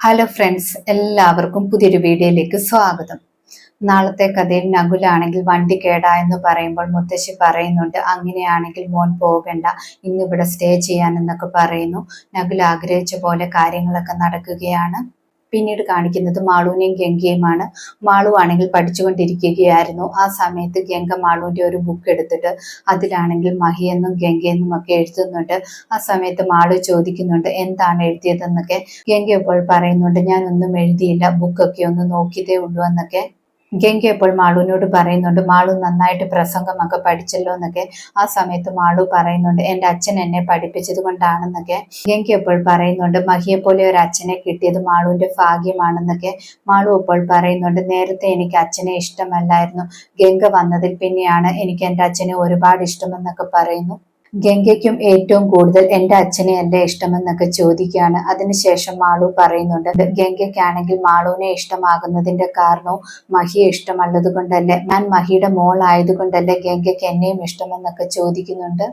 Hello friends എല്ലാവർക്കും പുതിയൊരു വീഡിയോയിലേക്ക് സ്വാഗതം. നാളത്തെ കഥയിൽ നകുലാണെങ്കിൽ വണ്ടി കേടാ എന്ന് പറയുമ്പോൾ മുത്തശ്ശി പറയുന്നുണ്ട് അങ്ങനെയാണെങ്കിൽ മോൻ പോകണ്ട ഇന്നിവിടെ സ്റ്റേ ചെയ്യാനെന്നൊക്കെ പറയുന്നു. നകുൽ ആഗ്രഹിച്ച പോലെ കാര്യങ്ങളൊക്കെ നടക്കുകയാണ്. പിന്നീട് കാണിക്കുന്നത് മാളുവിനെയും ഗംഗയുമാണ് മാളു ആണെങ്കിൽ പഠിച്ചുകൊണ്ടിരിക്കുകയായിരുന്നു. ആ സമയത്ത് ഗംഗ മാളുവിന്റെ ഒരു ബുക്ക് എടുത്തിട്ട് അതിലാണെങ്കിൽ മഹിയെന്നും ഗംഗയെന്നും ഒക്കെ എഴുതുന്നുണ്ട്. ആ സമയത്ത് മാളു ചോദിക്കുന്നുണ്ട് എന്താണ് എഴുതിയതെന്നൊക്കെ? ഗംഗ ഇപ്പോൾ പറയുന്നുണ്ട് ഞാനൊന്നും എഴുതിയില്ല ബുക്കൊക്കെ ഒന്ന് നോക്കിയതേ ഉള്ളൂ എന്നൊക്കെ. ഗംഗ ഇപ്പോൾ മാളുവിനോട് പറയുന്നുണ്ട്? മാളു നന്നായിട്ട് പ്രസംഗമൊക്കെ പഠിച്ചല്ലോ എന്നൊക്കെ ആ സമയത്ത് മാളു പറയുന്നുണ്ട്. എന്റെ അച്ഛൻ എന്നെ പഠിപ്പിച്ചത് കൊണ്ടാണെന്നൊക്കെ ഗംഗ ഇപ്പോൾ പറയുന്നുണ്ട്? മഹിയെ പോലെ ഒരു അച്ഛനെ കിട്ടിയത് മാളുവിന്റെ ഭാഗ്യമാണെന്നൊക്കെ മാളു ഇപ്പോൾ പറയുന്നുണ്ട്. നേരത്തെ എനിക്ക് അച്ഛനെ ഇഷ്ടമല്ലായിരുന്നു. ഗംഗ വന്നതിൽ പിന്നെയാണ് എനിക്ക് എന്റെ അച്ഛനെ ഒരുപാട് ഇഷ്ടമെന്നൊക്കെ പറയുന്നു. ഗംഗയ്ക്കും ഏറ്റവും കൂടുതൽ എന്റെ അച്ഛനെ അല്ലേ ഇഷ്ടമെന്നൊക്കെ ചോദിക്കുകയാണ്. അതിനുശേഷം മാളു പറയുന്നുണ്ട് ഗംഗയ്ക്കാണെങ്കിൽ മാളുവിനെ ഇഷ്ടമാകുന്നതിന്റെ കാരണവും മഹിയെ ഇഷ്ടമല്ലത് കൊണ്ടല്ലേ ഞാൻ മഹിയുടെ മോൾ ആയതുകൊണ്ടല്ലേ ഗംഗയ്ക്ക് എന്നെയും ഇഷ്ടമെന്നൊക്കെ ചോദിക്കുന്നുണ്ട്.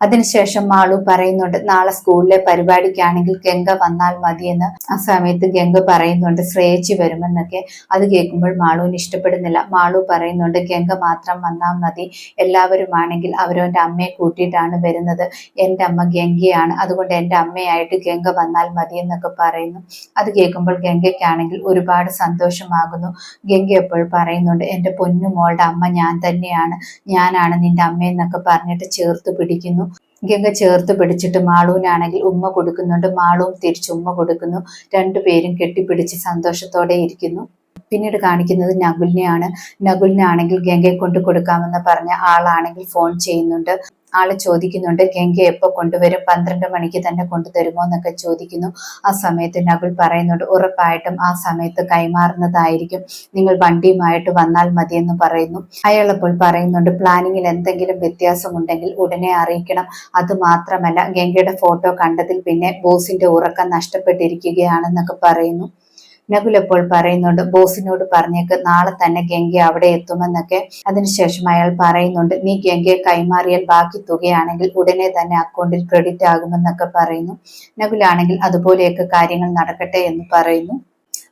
അതിനുശേഷം മാളു പറയുന്നുണ്ട് നാളെ സ്കൂളിലെ പരിപാടിക്കാണെങ്കിൽ ഗംഗ വന്നാൽ മതിയെന്ന്. ആ സമയത്ത് ഗംഗ പറയുന്നുണ്ട് ശ്രേയച്ചി വരുമെന്നൊക്കെ. അത് കേൾക്കുമ്പോൾ മാളുവിന് ഇഷ്ടപ്പെടുന്നില്ല. മാളു പറയുന്നുണ്ട് ഗംഗ മാത്രം വന്നാൽ മതി. എല്ലാവരും ആണെങ്കിൽ അവരവന്റെ അമ്മയെ കൂട്ടിയിട്ടാണ് വരുന്നത്. എന്റെ അമ്മ ഗംഗയാണ്. അതുകൊണ്ട് എന്റെ അമ്മയായിട്ട് ഗംഗ വന്നാൽ മതി എന്നൊക്കെ പറയുന്നു. അത് കേൾക്കുമ്പോൾ ഗംഗയ്ക്കാണെങ്കിൽ ഒരുപാട് സന്തോഷമാകുന്നു. ഗംഗ എപ്പോൾ പറയുന്നുണ്ട് എന്റെ പൊന്നു മോളുടെ അമ്മ ഞാൻ തന്നെയാണ്. ഞാനാണ് നിന്റെ അമ്മയെന്നൊക്കെ പറഞ്ഞിട്ട് ചേർത്ത് പിടിക്കുന്നു. ഗംഗ ചേർത്ത് പിടിച്ചിട്ട് മാളൂനാണെങ്കിൽ ഉമ്മ കൊടുക്കുന്നുണ്ട്. മാളൂം തിരിച്ച് ഉമ്മ കൊടുക്കുന്നു. രണ്ടുപേരും കെട്ടിപ്പിടിച്ച് സന്തോഷത്തോടെ ഇരിക്കുന്നു. പിന്നീട് കാണിക്കുന്നത് നകുലിനെയാണ്. നകുലിനാണെങ്കിൽ ഗംഗയെ കൊണ്ട് കൊടുക്കാമെന്ന് പറഞ്ഞ ആളാണെങ്കിൽ ഫോൺ ചെയ്യുന്നുണ്ട്. ആൾ ചോദിക്കുന്നുണ്ട് ഗംഗ എപ്പോ കൊണ്ടുവരും? പന്ത്രണ്ട് മണിക്ക് തന്നെ കൊണ്ടുതരുമോ? എന്നൊക്കെ ചോദിക്കുന്നു. ആ സമയത്ത് നകുൽ പറയുന്നുണ്ട് ഉറപ്പായിട്ടും ആ സമയത്ത് കൈമാറുന്നതായിരിക്കും. നിങ്ങൾ വണ്ടിയുമായിട്ട് വന്നാൽ മതിയെന്ന് പറയുന്നു. അയാൾ അപ്പോൾ പറയുന്നുണ്ട് പ്ലാനിങ്ങിൽ എന്തെങ്കിലും വ്യത്യാസമുണ്ടെങ്കിൽ ഉടനെ അറിയിക്കണം. അത് മാത്രമല്ല ഗംഗയുടെ ഫോട്ടോ കണ്ടതിൽ പിന്നെ ബോസിന്റെ ഉറക്കം നഷ്ടപ്പെട്ടിരിക്കുകയാണെന്നൊക്കെ പറയുന്നു. നകുൽ എപ്പോൾ പറയുന്നുണ്ട് ബോസിനോട് പറഞ്ഞേക്ക് നാളെ തന്നെ ഗംഗ അവിടെ എത്തുമെന്നൊക്കെ അതിനുശേഷം അയാൾ പറയുന്നുണ്ട്. നീ ഗംഗയെ കൈമാറിയാൽ ബാക്കി തുകയാണെങ്കിൽ ഉടനെ തന്നെ അക്കൗണ്ടിൽ ക്രെഡിറ്റ് ആകുമെന്നൊക്കെ പറയുന്നു. നകുലാണെങ്കിൽ അതുപോലെയൊക്കെ കാര്യങ്ങൾ നടക്കട്ടെ എന്ന് പറയുന്നു.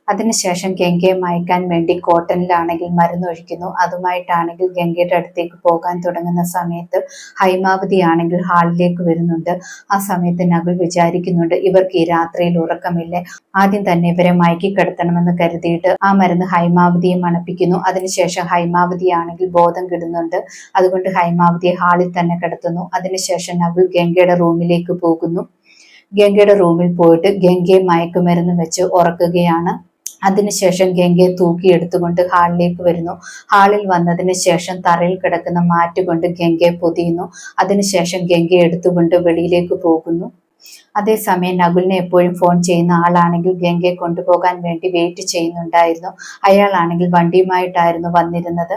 അതിനുശേഷം ഗംഗയെ മയക്കാൻ വേണ്ടി കോട്ടനിലാണെങ്കിൽ മരുന്നൊഴിക്കുന്നു. അതുമായിട്ടാണെങ്കിൽ ഗംഗയുടെ അടുത്തേക്ക് പോകാൻ തുടങ്ങുന്ന സമയത്ത് ഹൈമാവതി ആണെങ്കിൽ ഹാളിലേക്ക് വരുന്നുണ്ട്. ആ സമയത്ത് നകുൽ വിചാരിക്കുന്നുണ്ട് ഇവർക്ക് ഈ രാത്രിയിൽ ഉറക്കമില്ലേ? ആദ്യം തന്നെ ഇവരെ മയക്കി കിടത്തണമെന്ന് കരുതിയിട്ട് ആ മരുന്ന് ഹൈമാവതിയെ മണപ്പിക്കുന്നു. അതിനുശേഷം ഹൈമാവതി ആണെങ്കിൽ ബോധം കിടുന്നുണ്ട്. അതുകൊണ്ട് ഹൈമാവതിയെ ഹാളിൽ തന്നെ കിടത്തുന്നു. അതിനുശേഷം നകുൽ ഗംഗയുടെ റൂമിലേക്ക് പോകുന്നു. ഗംഗയുടെ റൂമിൽ പോയിട്ട് ഗംഗയെ മയക്കുമരുന്ന് വെച്ച് ഉറക്കുകയാണ്. അതിനുശേഷം ഗംഗയെ തൂക്കിയെടുത്തുകൊണ്ട് ഹാളിലേക്ക് വരുന്നു. ഹാളിൽ വന്നതിന് ശേഷം തറയിൽ കിടക്കുന്ന മാറ്റുകൊണ്ട് ഗംഗയെ പൊതിയുന്നു. അതിനുശേഷം ഗംഗയെ എടുത്തുകൊണ്ട് വെളിയിലേക്ക് പോകുന്നു. അതേസമയം നകുലിനെ എപ്പോഴും ഫോൺ ചെയ്യുന്ന ആളാണെങ്കിൽ ഗംഗയെ കൊണ്ടുപോകാൻ വേണ്ടി വെയിറ്റ് ചെയ്യുന്നുണ്ടായിരുന്നു. അയാളാണെങ്കിൽ വണ്ടിയുമായിട്ടായിരുന്നു വന്നിരുന്നത്.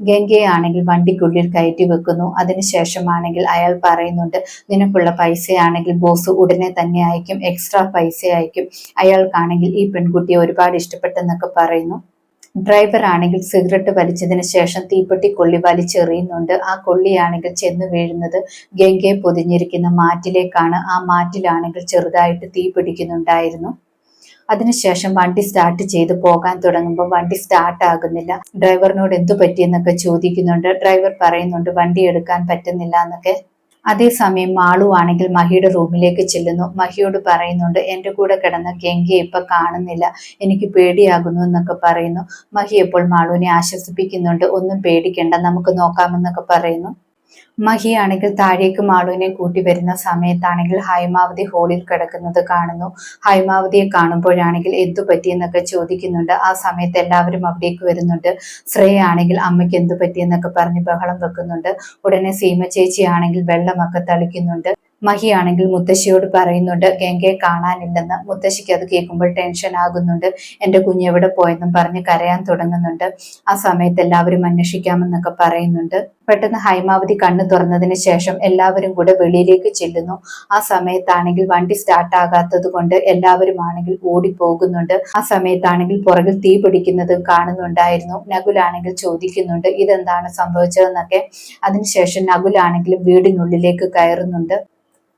ഗംഗയെ ആണെങ്കിൽ വണ്ടിക്കുള്ളിൽ കയറ്റി വെക്കുന്നു. അതിനുശേഷമാണെങ്കിൽ അയാൾ പറയുന്നുണ്ട് നിനക്കുള്ള പൈസയാണെങ്കിൽ ബോസ് ഉടനെ തന്നെ അയക്കും. എക്സ്ട്രാ പൈസ അയക്കും. അയാൾക്കാണെങ്കിൽ ഈ പെൺകുട്ടിയെ ഒരുപാട് ഇഷ്ടപ്പെട്ടെന്നൊക്കെ പറയുന്നു. ഡ്രൈവർ ആണെങ്കിൽ സിഗരറ്റ് വലിച്ചതിന് ശേഷം തീപ്പെട്ടി കൊള്ളി വലിച്ചെറിയുന്നുണ്ട്. ആ കൊള്ളിയാണെങ്കിൽ ചെന്ന് വീഴുന്നത് ഗംഗയെ പൊതിഞ്ഞിരിക്കുന്ന മാറ്റിലേക്കാണ്. ആ മാറ്റിലാണെങ്കിൽ ചെറുതായിട്ട് തീ പിടിക്കുന്നുണ്ടായിരുന്നു. അതിനുശേഷം വണ്ടി സ്റ്റാർട്ട് ചെയ്ത് പോകാൻ തുടങ്ങുമ്പോൾ വണ്ടി സ്റ്റാർട്ട് ആകുന്നില്ല. ഡ്രൈവറിനോട് എന്തു പറ്റിയെന്നൊക്കെ ചോദിക്കുന്നുണ്ട്. ഡ്രൈവർ പറയുന്നുണ്ട് വണ്ടി എടുക്കാൻ പറ്റുന്നില്ല എന്നൊക്കെ. അതേസമയം മാളു ആണെങ്കിൽ മഹിയുടെ റൂമിലേക്ക് ചെല്ലുന്നു. മഹിയോട് പറയുന്നുണ്ട് എന്റെ കൂടെ കിടന്ന ഗംഗയെ ഇപ്പൊ കാണുന്നില്ല. എനിക്ക് പേടിയാകുന്നു എന്നൊക്കെ പറയുന്നു. മഹി എപ്പോൾ മാളുവിനെ ആശ്വസിപ്പിക്കുന്നുണ്ട്. ഒന്നും പേടിക്കണ്ട. നമുക്ക് നോക്കാമെന്നൊക്കെ പറയുന്നു. മഹിയാണെങ്കിൽ താഴേക്ക് മാളുവിനെ കൂട്ടി വരുന്ന സമയത്താണെങ്കിൽ ഹൈമാവതി ഹോളിൽ കിടക്കുന്നത് കാണുന്നു. ഹൈമാവതിയെ കാണുമ്പോഴാണെങ്കിൽ എന്തു പറ്റിയെന്നൊക്കെ ചോദിക്കുന്നുണ്ട്. ആ സമയത്ത് എല്ലാവരും അവിടേക്ക് വരുന്നുണ്ട്. ശ്രേയ ആണെങ്കിൽ അമ്മയ്ക്ക് എന്തു പറ്റിയെന്നൊക്കെ പറഞ്ഞ് ബഹളം വെക്കുന്നുണ്ട്. ഉടനെ സീമ ചേച്ചിയാണെങ്കിൽ വെള്ളമൊക്കെ തളിക്കുന്നുണ്ട്. മഹിയാണെങ്കിൽ മുത്തശ്ശിയോട് പറയുന്നുണ്ട് ഗംഗയെ കാണാനില്ലെന്ന്. മുത്തശ്ശിക്ക് അത് കേൾക്കുമ്പോൾ ടെൻഷൻ ആകുന്നുണ്ട്. എന്റെ കുഞ്ഞ് എവിടെ പോയെന്നും പറഞ്ഞ് കരയാൻ തുടങ്ങുന്നുണ്ട്. ആ സമയത്ത് എല്ലാവരും അന്വേഷിക്കാമെന്നൊക്കെ പറയുന്നുണ്ട്. പെട്ടെന്ന് ഹൈമാവതി കണ്ണു തുറന്നതിന് ശേഷം എല്ലാവരും കൂടെ വെളിയിലേക്ക് ചെല്ലുന്നു. ആ സമയത്താണെങ്കിൽ വണ്ടി സ്റ്റാർട്ട് ആകാത്തത് കൊണ്ട് എല്ലാവരും ആണെങ്കിൽ ഓടിപ്പോകുന്നുണ്ട്. ആ സമയത്താണെങ്കിൽ പുറകിൽ തീ പിടിക്കുന്നത് കാണുന്നുണ്ടായിരുന്നു. നകുലാണെങ്കിൽ ചോദിക്കുന്നുണ്ട് ഇതെന്താണ് സംഭവിച്ചതെന്നൊക്കെ? അതിനുശേഷം നകുലാണെങ്കിലും വീടിനുള്ളിലേക്ക് കയറുന്നുണ്ട്.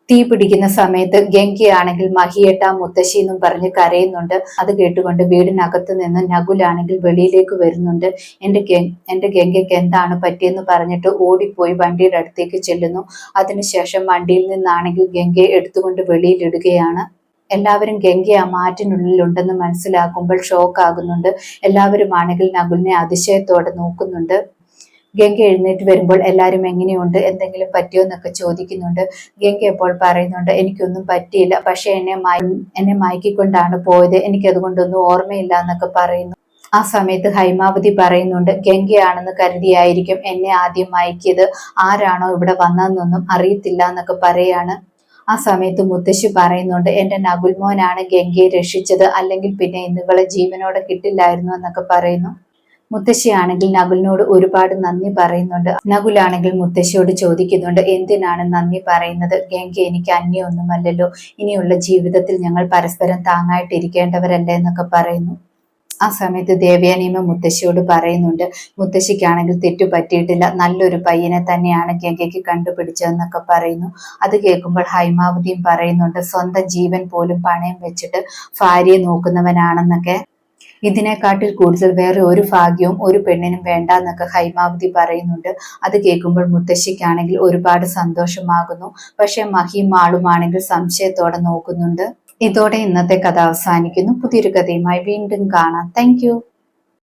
തീ പിടിക്കുന്ന സമയത്ത് ഗംഗയാണെങ്കിൽ മഹിയേട്ട മുത്തശ്ശി എന്നും പറഞ്ഞ് കരയുന്നുണ്ട്. അത് കേട്ടുകൊണ്ട് വീടിനകത്ത് നിന്ന് നകുലാണെങ്കിൽ വെളിയിലേക്ക് വരുന്നുണ്ട്. എന്റെ ഗംഗ് എന്റെ ഗംഗയ്ക്ക് എന്താണ് പറ്റിയെന്ന് പറഞ്ഞിട്ട് ഓടിപ്പോയി വണ്ടിയുടെ അടുത്തേക്ക് ചെല്ലുന്നു. അതിനുശേഷം വണ്ടിയിൽ നിന്നാണെങ്കിൽ ഗംഗയെ എടുത്തുകൊണ്ട് വെളിയിലിടുകയാണ്. എല്ലാവരും ഗംഗ ആ മാറ്റിനുള്ളിലുണ്ടെന്ന് മനസ്സിലാക്കുമ്പോൾ ഷോക്ക് ആകുന്നുണ്ട്. എല്ലാവരും ആണെങ്കിൽ നകുലിനെ അതിശയത്തോടെ നോക്കുന്നുണ്ട്. ഗംഗ എഴുന്നേറ്റ് വരുമ്പോൾ എല്ലാവരും എങ്ങനെയുണ്ട്? എന്തെങ്കിലും പറ്റിയോ എന്നൊക്കെ ചോദിക്കുന്നുണ്ട്. ഗംഗ എപ്പോൾ പറയുന്നുണ്ട് എനിക്കൊന്നും പറ്റിയില്ല. പക്ഷെ എന്നെ എന്നെ മയക്കിക്കൊണ്ടാണ് പോയത്. എനിക്കതുകൊണ്ടൊന്നും ഓർമ്മയില്ല എന്നൊക്കെ പറയുന്നു. ആ സമയത്ത് ഹൈമാവതി പറയുന്നുണ്ട് ഗംഗയാണെന്ന് കരുതിയായിരിക്കും എന്നെ ആദ്യം മയക്കിയത്. ആരാണോ ഇവിടെ വന്നതെന്നൊന്നും അറിയത്തില്ല എന്നൊക്കെ പറയാണ്. ആ സമയത്ത് മുത്തശ്ശി പറയുന്നുണ്ട് എന്റെ നകുൽമോനാണ് ഗംഗയെ രക്ഷിച്ചത്. അല്ലെങ്കിൽ പിന്നെ ഇന്നുകളെ ജീവനോടെ കിട്ടില്ലായിരുന്നു എന്നൊക്കെ പറയുന്നു. മുത്തശ്ശിയാണെങ്കിൽ നകുലിനോട് ഒരുപാട് നന്ദി പറയുന്നുണ്ട്. നകുലാണെങ്കിൽ മുത്തശ്ശിയോട് ചോദിക്കുന്നുണ്ട് എന്തിനാണ് നന്ദി പറയുന്നത്? ഗംഗ എനിക്ക് അന്യൊന്നുമല്ലല്ലോ ഇനിയുള്ള ജീവിതത്തിൽ ഞങ്ങൾ പരസ്പരം താങ്ങായിട്ടിരിക്കേണ്ടവരല്ലേ എന്നൊക്കെ പറയുന്നു. ആ സമയത്ത് ദേവയാനിയമ്മ മുത്തശ്ശിയോട് പറയുന്നുണ്ട് മുത്തശ്ശിക്കാണെങ്കിൽ തെറ്റു പറ്റിയിട്ടില്ല. നല്ലൊരു പയ്യനെ തന്നെയാണ് ഗംഗയ്ക്ക് കണ്ടുപിടിച്ചതെന്നൊക്കെ പറയുന്നു. അത് കേൾക്കുമ്പോൾ ഹൈമാവതിയും പറയുന്നുണ്ട് സ്വന്തം ജീവൻ പോലും പണയം വെച്ചിട്ട് ഭാര്യയെ നോക്കുന്നവനാണെന്നൊക്കെ. ഇതിനെക്കാട്ടിൽ കൂടുതൽ വേറെ ഒരു ഭാഗ്യവും ഒരു പെണ്ണിനും വേണ്ട എന്നൊക്കെ ഹൈമാവതി പറയുന്നുണ്ട്. അത് കേൾക്കുമ്പോൾ മുത്തശ്ശിക്കാണെങ്കിൽ ഒരുപാട് സന്തോഷമാകുന്നു. പക്ഷെ മഹിയും ആളുമാണെങ്കിൽ സംശയത്തോടെ നോക്കുന്നുണ്ട്. ഇതോടെ ഇന്നത്തെ കഥ അവസാനിക്കുന്നു. പുതിയൊരു കഥയുമായി വീണ്ടും കാണാം. താങ്ക്